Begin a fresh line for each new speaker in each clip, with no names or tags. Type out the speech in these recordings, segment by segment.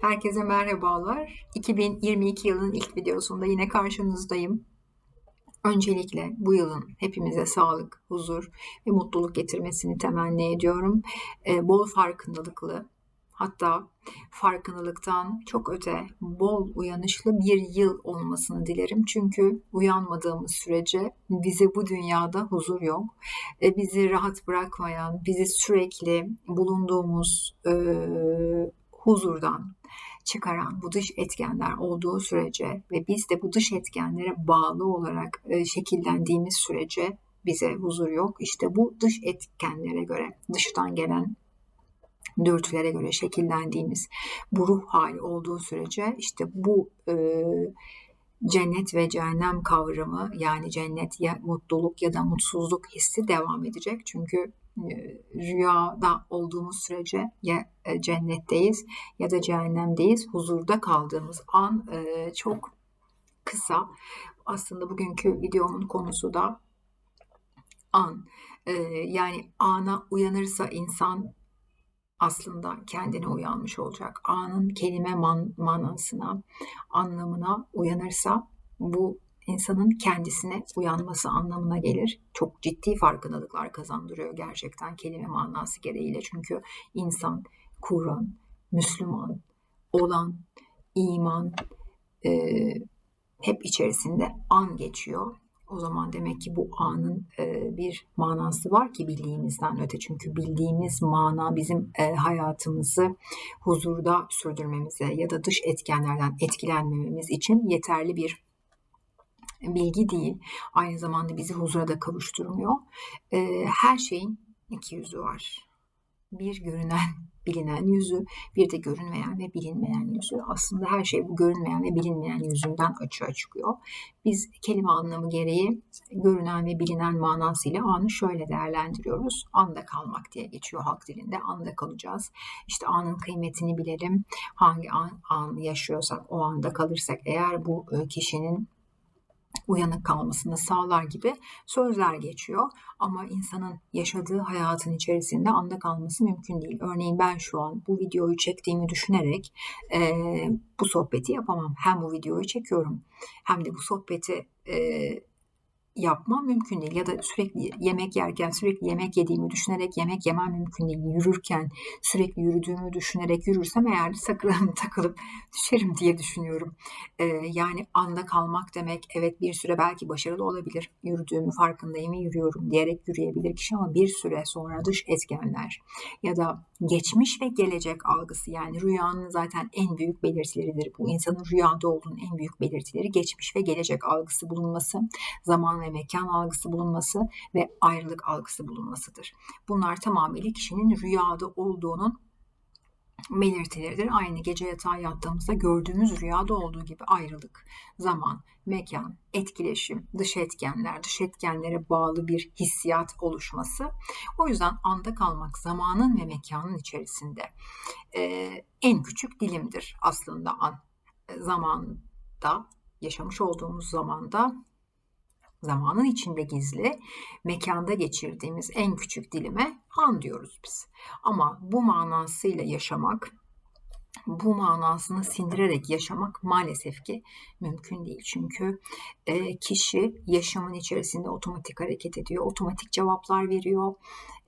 Herkese merhabalar. 2022 yılının ilk videosunda yine karşınızdayım. Öncelikle bu yılın hepimize sağlık, huzur ve mutluluk getirmesini temenni ediyorum. Ee, bol farkındalıklı, hatta farkındalıktan çok öte bol uyanışlı bir yıl olmasını dilerim. Çünkü uyanmadığımız sürece bize bu dünyada huzur yok. E, bizi rahat bırakmayan, bizi sürekli bulunduğumuz e, huzurdan çıkaran bu dış etkenler olduğu sürece ve biz de bu dış etkenlere bağlı olarak e, şekillendiğimiz sürece bize huzur yok. İşte bu dış etkenlere göre, dıştan gelen dürtülere göre şekillendiğimiz bu ruh hali olduğu sürece işte bu e, cennet ve cehennem kavramı yani cennet ya mutluluk ya da mutsuzluk hissi devam edecek. Çünkü rüyada olduğumuz sürece ya e, cennetteyiz ya da cehennemdeyiz. Huzurda kaldığımız an e, çok kısa. Aslında bugünkü videomun konusu da an. Yani ana uyanırsa insan aslında kendine uyanmış olacak. Anın kelime man manasına, anlamına uyanırsa bu insanın kendisine uyanması anlamına gelir. Çok ciddi farkındalıklar kazandırıyor gerçekten kelime manası gereğiyle. Çünkü insan, Kur'an, Müslüman, olan, iman e, hep içerisinde an geçiyor. O zaman demek ki bu anın e, bir manası var ki bildiğimizden öte. Çünkü bildiğimiz mana bizim e, hayatımızı huzurda sürdürmemize ya da dış etkenlerden etkilenmememiz için yeterli bir bilgi değil. Aynı zamanda bizi huzura da kavuşturmuyor. E, her şeyin iki yüzü var. Bir görünen, bilinen yüzü, bir de görünmeyen ve bilinmeyen yüzü. Aslında her şey bu görünmeyen ve bilinmeyen yüzünden açığa çıkıyor. Biz kelime anlamı gereği görünen ve bilinen manasıyla anı şöyle değerlendiriyoruz. Anda kalmak diye geçiyor halk dilinde. Anda kalacağız. İşte anın kıymetini bilelim. Hangi an, an yaşıyorsak o anda kalırsak eğer bu e, kişinin uyanık kalmasını sağlar gibi sözler geçiyor. Ama insanın yaşadığı hayatın içerisinde anda kalması mümkün değil. Örneğin ben şu an bu videoyu çektiğimi düşünerek e, bu sohbeti yapamam. Hem bu videoyu çekiyorum hem de bu sohbeti e, yapmam mümkün değil. Ya da sürekli yemek yerken sürekli yemek yediğimi düşünerek yemek yemem mümkün değil. Yürürken sürekli yürüdüğümü düşünerek yürürsem eğer sakırım takılıp düşerim diye düşünüyorum. Ee, yani anda kalmak demek evet bir süre belki başarılı olabilir. Yürüdüğümü farkındayım yürüyorum diyerek yürüyebilir kişi ama bir süre sonra dış etkenler ya da geçmiş ve gelecek algısı yani rüyanın zaten en büyük belirtileridir. Bu insanın rüyada olduğunun en büyük belirtileri geçmiş ve gelecek algısı bulunması, zaman mekan algısı bulunması ve ayrılık algısı bulunmasıdır. Bunlar tamamıyla kişinin rüyada olduğunun belirtileridir. Aynı gece yatağa yattığımızda gördüğümüz rüyada olduğu gibi ayrılık, zaman, mekan, etkileşim, dış etkenler, dış etkenlere bağlı bir hissiyat oluşması. O yüzden anda kalmak zamanın ve mekanın içerisinde e, en küçük dilimdir aslında an. Zamanda, yaşamış olduğumuz zamanda zamanın içinde gizli, mekanda geçirdiğimiz en küçük dilime an diyoruz biz. Ama bu manasıyla yaşamak, bu manasını sindirerek yaşamak maalesef ki mümkün değil. Çünkü e, kişi yaşamın içerisinde otomatik hareket ediyor, otomatik cevaplar veriyor,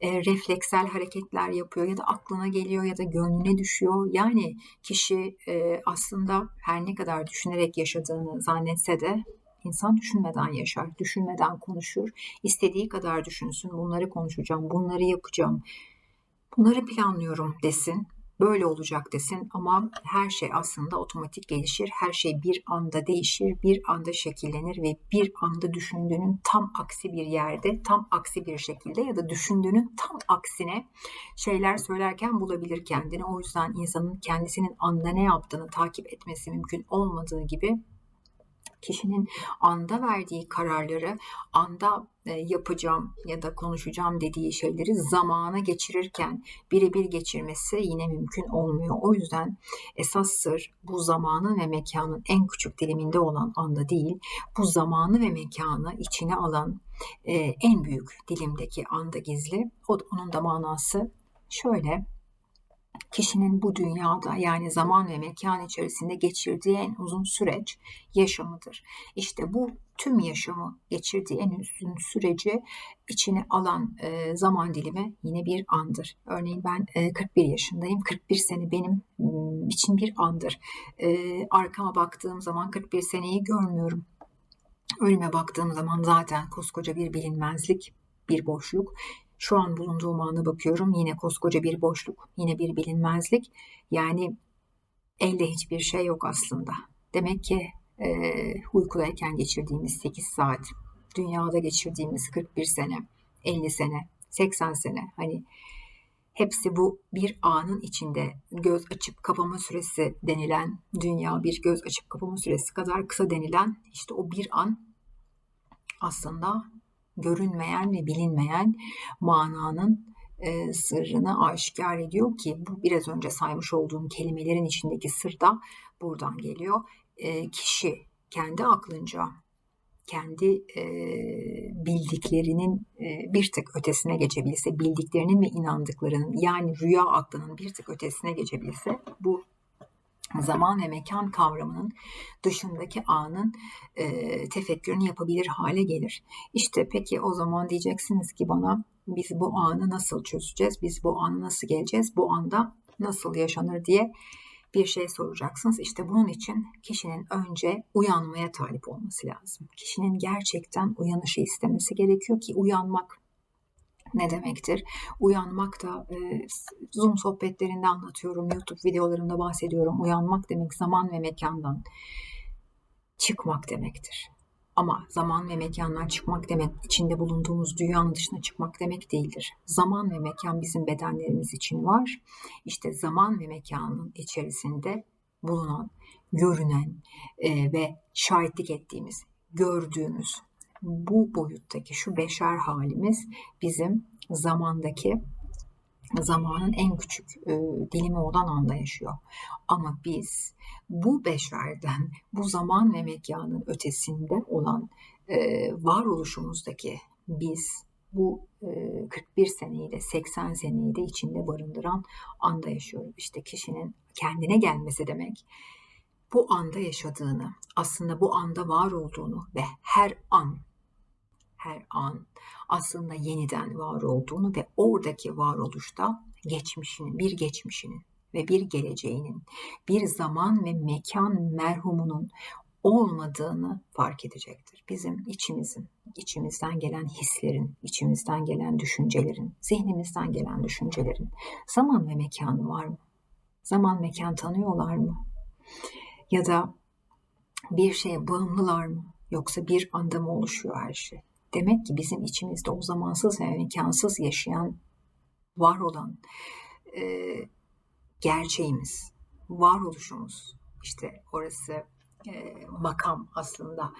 e, refleksel hareketler yapıyor ya da aklına geliyor ya da gönlüne düşüyor. Yani kişi e, aslında her ne kadar düşünerek yaşadığını zannetse de İnsan düşünmeden yaşar, düşünmeden konuşur. İstediği kadar düşünsün, bunları konuşacağım, bunları yapacağım, bunları planlıyorum desin. Böyle olacak desin ama her şey aslında otomatik gelişir. Her şey bir anda değişir, bir anda şekillenir ve bir anda düşündüğünün tam aksi bir yerde, tam aksi bir şekilde ya da düşündüğünün tam aksine şeyler söylerken bulabilir kendini. O yüzden insanın kendisinin anda ne yaptığını takip etmesi mümkün olmadığı gibi kişinin anda verdiği kararları, anda e, yapacağım ya da konuşacağım dediği şeyleri zamana geçirirken birebir geçirmesi yine mümkün olmuyor. O yüzden esas sır bu zamanın ve mekanın en küçük diliminde olan anda değil, bu zamanı ve mekanı içine alan e, en büyük dilimdeki anda gizli. Onun da manası şöyle kişinin bu dünyada yani zaman ve mekan içerisinde geçirdiği en uzun süreç yaşamıdır. İşte bu tüm yaşamı geçirdiği en uzun süreci içine alan e, zaman dilimi yine bir andır. Örneğin ben e, 41 yaşındayım. 41 sene benim için bir andır. E, arkama baktığım zaman 41 seneyi görmüyorum. Ölüme baktığım zaman zaten koskoca bir bilinmezlik, bir boşluk. Şu an bulunduğum ana bakıyorum yine koskoca bir boşluk, yine bir bilinmezlik. Yani elde hiçbir şey yok aslında. Demek ki e, uykudayken geçirdiğimiz 8 saat, dünyada geçirdiğimiz 41 sene, 50 sene, 80 sene hani hepsi bu bir anın içinde göz açıp kapama süresi denilen dünya bir göz açıp kapama süresi kadar kısa denilen işte o bir an aslında görünmeyen ve bilinmeyen mananın e, sırrını aşikar ediyor ki bu biraz önce saymış olduğum kelimelerin içindeki sır da buradan geliyor. E, kişi kendi aklınca kendi e, bildiklerinin e, bir tık ötesine geçebilse, bildiklerinin ve inandıklarının yani rüya aklının bir tık ötesine geçebilse bu zaman ve mekan kavramının dışındaki anın e, tefekkürünü yapabilir hale gelir. İşte peki o zaman diyeceksiniz ki bana biz bu anı nasıl çözeceğiz? Biz bu anı nasıl geleceğiz? Bu anda nasıl yaşanır diye bir şey soracaksınız. İşte bunun için kişinin önce uyanmaya talip olması lazım. Kişinin gerçekten uyanışı istemesi gerekiyor ki uyanmak ne demektir? Uyanmak da e, Zoom sohbetlerinde anlatıyorum, YouTube videolarında bahsediyorum. Uyanmak demek zaman ve mekandan çıkmak demektir. Ama zaman ve mekandan çıkmak demek içinde bulunduğumuz dünyanın dışına çıkmak demek değildir. Zaman ve mekan bizim bedenlerimiz için var. İşte zaman ve mekanın içerisinde bulunan, görünen e, ve şahitlik ettiğimiz, gördüğümüz bu boyuttaki şu beşer halimiz bizim zamandaki zamanın en küçük e, dilimi olan anda yaşıyor. Ama biz bu beşerden, bu zaman ve mekanın ötesinde olan e, varoluşumuzdaki biz bu e, 41 seneyi de 80 seneyi de içinde barındıran anda yaşıyoruz. İşte kişinin kendine gelmesi demek bu anda yaşadığını, aslında bu anda var olduğunu ve her an her an aslında yeniden var olduğunu ve oradaki varoluşta geçmişinin, bir geçmişinin ve bir geleceğinin, bir zaman ve mekan merhumunun olmadığını fark edecektir. Bizim içimizin, içimizden gelen hislerin, içimizden gelen düşüncelerin, zihnimizden gelen düşüncelerin zaman ve mekanı var mı? Zaman mekan tanıyorlar mı? Ya da bir şeye bağımlılar mı? Yoksa bir anda mı oluşuyor her şey? Demek ki bizim içimizde o zamansız ve mekansız yaşayan, var olan e, gerçeğimiz, varoluşumuz, işte orası e, makam aslında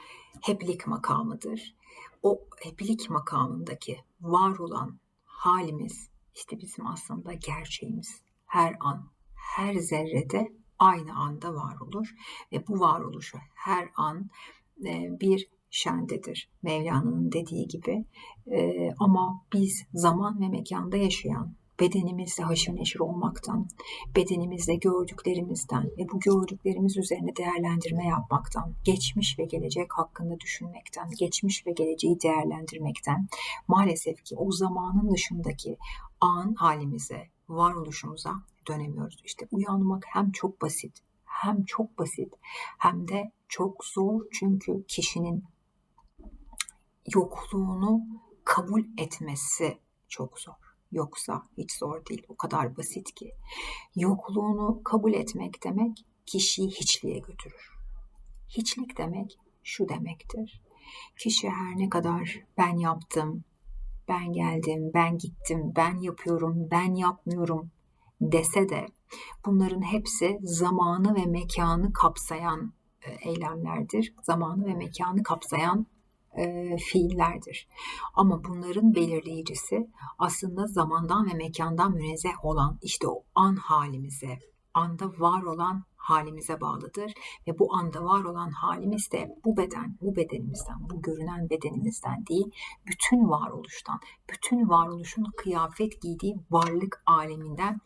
heplik makamıdır. O heplik makamındaki var olan halimiz işte bizim aslında gerçeğimiz. Her an, her zerrede aynı anda var olur ve bu varoluşu her an e, bir şendedir Mevlana'nın dediği gibi. E, ama biz zaman ve mekanda yaşayan, bedenimizde haşır neşir olmaktan, bedenimizde gördüklerimizden ve bu gördüklerimiz üzerine değerlendirme yapmaktan, geçmiş ve gelecek hakkında düşünmekten, geçmiş ve geleceği değerlendirmekten maalesef ki o zamanın dışındaki an halimize, varoluşumuza dönemiyoruz. İşte uyanmak hem çok basit, hem çok basit hem de çok zor çünkü kişinin yokluğunu kabul etmesi çok zor. Yoksa hiç zor değil. O kadar basit ki. Yokluğunu kabul etmek demek kişiyi hiçliğe götürür. Hiçlik demek şu demektir. Kişi her ne kadar ben yaptım, ben geldim, ben gittim, ben yapıyorum, ben yapmıyorum dese de bunların hepsi zamanı ve mekanı kapsayan e, eylemlerdir. Zamanı ve mekanı kapsayan e, fiillerdir. Ama bunların belirleyicisi aslında zamandan ve mekandan münezzeh olan işte o an halimize, anda var olan halimize bağlıdır ve bu anda var olan halimiz de bu beden, bu bedenimizden, bu görünen bedenimizden değil, bütün varoluştan, bütün varoluşun kıyafet giydiği varlık aleminden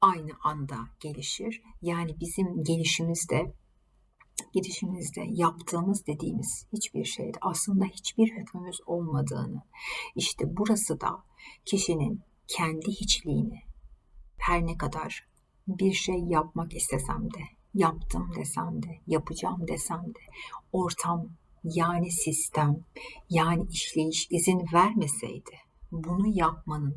aynı anda gelişir. Yani bizim gelişimizde gidişimizde yaptığımız dediğimiz hiçbir şeyde aslında hiçbir hükmümüz olmadığını, işte burası da kişinin kendi hiçliğini her ne kadar bir şey yapmak istesem de, yaptım desem de, yapacağım desem de, ortam yani sistem yani işleyiş izin vermeseydi bunu yapmanın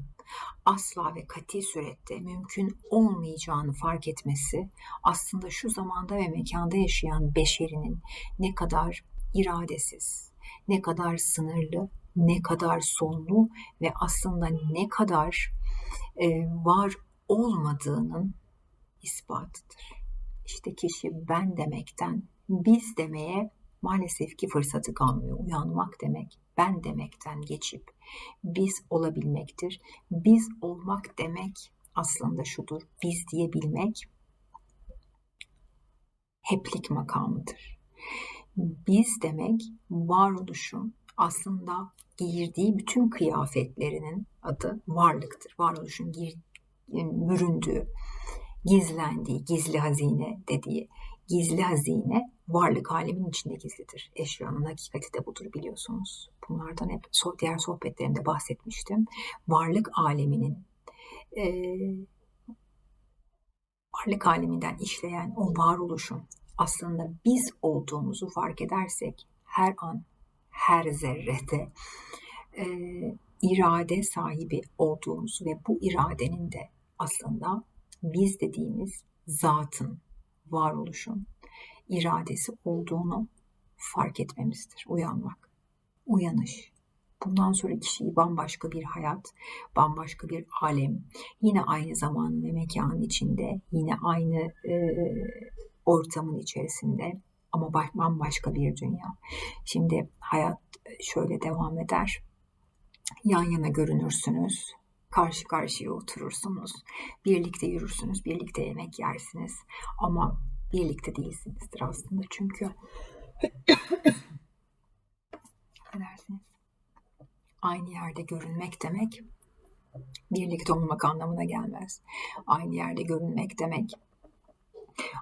asla ve kati surette mümkün olmayacağını fark etmesi aslında şu zamanda ve mekanda yaşayan beşerinin ne kadar iradesiz, ne kadar sınırlı, ne kadar sonlu ve aslında ne kadar e, var olmadığının ispatıdır. İşte kişi ben demekten biz demeye maalesef ki fırsatı kalmıyor. Uyanmak demek ben demekten geçip biz olabilmektir. Biz olmak demek aslında şudur. Biz diyebilmek heplik makamıdır. Biz demek varoluşun aslında giyirdiği bütün kıyafetlerinin adı varlıktır. Varoluşun gir, büründüğü, gizlendiği, gizli hazine dediği gizli hazine varlık aleminin içinde gizlidir. Eşyanın hakikati de budur biliyorsunuz. Bunlardan hep diğer sohbetlerimde bahsetmiştim. Varlık aleminin e, varlık aleminden işleyen o varoluşun aslında biz olduğumuzu fark edersek her an, her zerrede e, irade sahibi olduğumuzu ve bu iradenin de aslında biz dediğimiz zatın, varoluşun iradesi olduğunu fark etmemizdir. Uyanmak, uyanış. Bundan sonra kişiyi bambaşka bir hayat, bambaşka bir alem, yine aynı zaman ve mekanın içinde, yine aynı e, ortamın içerisinde ama bambaşka bir dünya. Şimdi hayat şöyle devam eder. Yan yana görünürsünüz, karşı karşıya oturursunuz, birlikte yürürsünüz, birlikte yemek yersiniz ama birlikte değilsinizdir aslında çünkü dersiniz. Aynı yerde görünmek demek birlikte olmak anlamına gelmez. Aynı yerde görünmek demek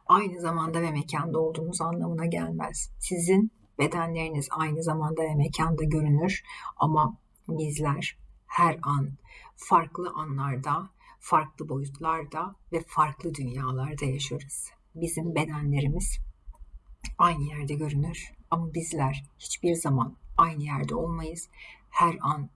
aynı zamanda ve mekanda olduğunuz anlamına gelmez. Sizin bedenleriniz aynı zamanda ve mekanda görünür ama bizler her an farklı anlarda, farklı boyutlarda ve farklı dünyalarda yaşarız. Bizim bedenlerimiz aynı yerde görünür ama bizler hiçbir zaman aynı yerde olmayız. Her an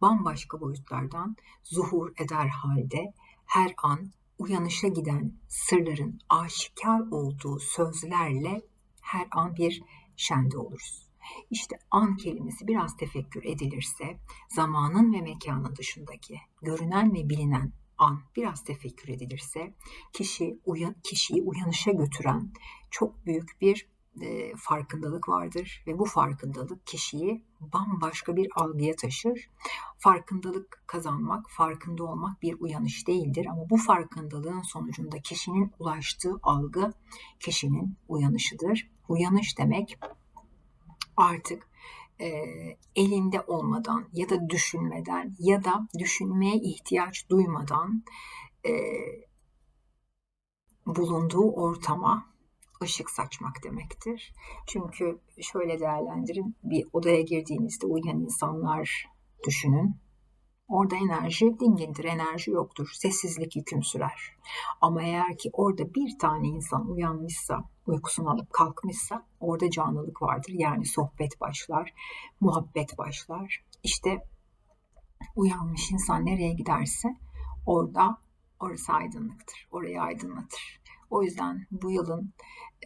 bambaşka boyutlardan zuhur eder halde her an uyanışa giden sırların aşikar olduğu sözlerle her an bir şende oluruz. İşte an kelimesi biraz tefekkür edilirse zamanın ve mekanın dışındaki görünen ve bilinen an biraz tefekkür edilirse kişi uyan, kişiyi uyanışa götüren çok büyük bir e, farkındalık vardır ve bu farkındalık kişiyi bambaşka bir algıya taşır. Farkındalık kazanmak, farkında olmak bir uyanış değildir ama bu farkındalığın sonucunda kişinin ulaştığı algı kişinin uyanışıdır. Uyanış demek artık e, elinde olmadan ya da düşünmeden ya da düşünmeye ihtiyaç duymadan e, bulunduğu ortama ışık saçmak demektir. Çünkü şöyle değerlendirin bir odaya girdiğinizde uyuyan insanlar düşünün. Orada enerji dingindir, enerji yoktur. Sessizlik hüküm sürer. Ama eğer ki orada bir tane insan uyanmışsa, uykusunu alıp kalkmışsa orada canlılık vardır. Yani sohbet başlar, muhabbet başlar. İşte uyanmış insan nereye giderse orada orası aydınlıktır. Orayı aydınlatır. O yüzden bu yılın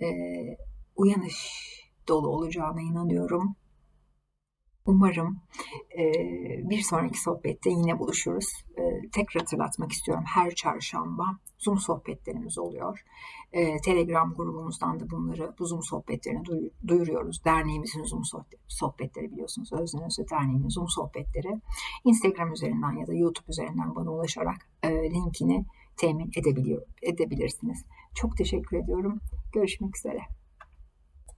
e, uyanış dolu olacağına inanıyorum. Umarım e, bir sonraki sohbette yine buluşuruz. E, tekrar hatırlatmak istiyorum. Her çarşamba Zoom sohbetlerimiz oluyor. E, Telegram grubumuzdan da bunları, bu Zoom sohbetlerini duyuruyoruz. Derneğimizin Zoom sohbetleri biliyorsunuz. Özden Özde Derneği'nin Zoom sohbetleri. Instagram üzerinden ya da YouTube üzerinden bana ulaşarak e, linkini temin edebiliyor, edebilirsiniz. Çok teşekkür ediyorum. Görüşmek üzere.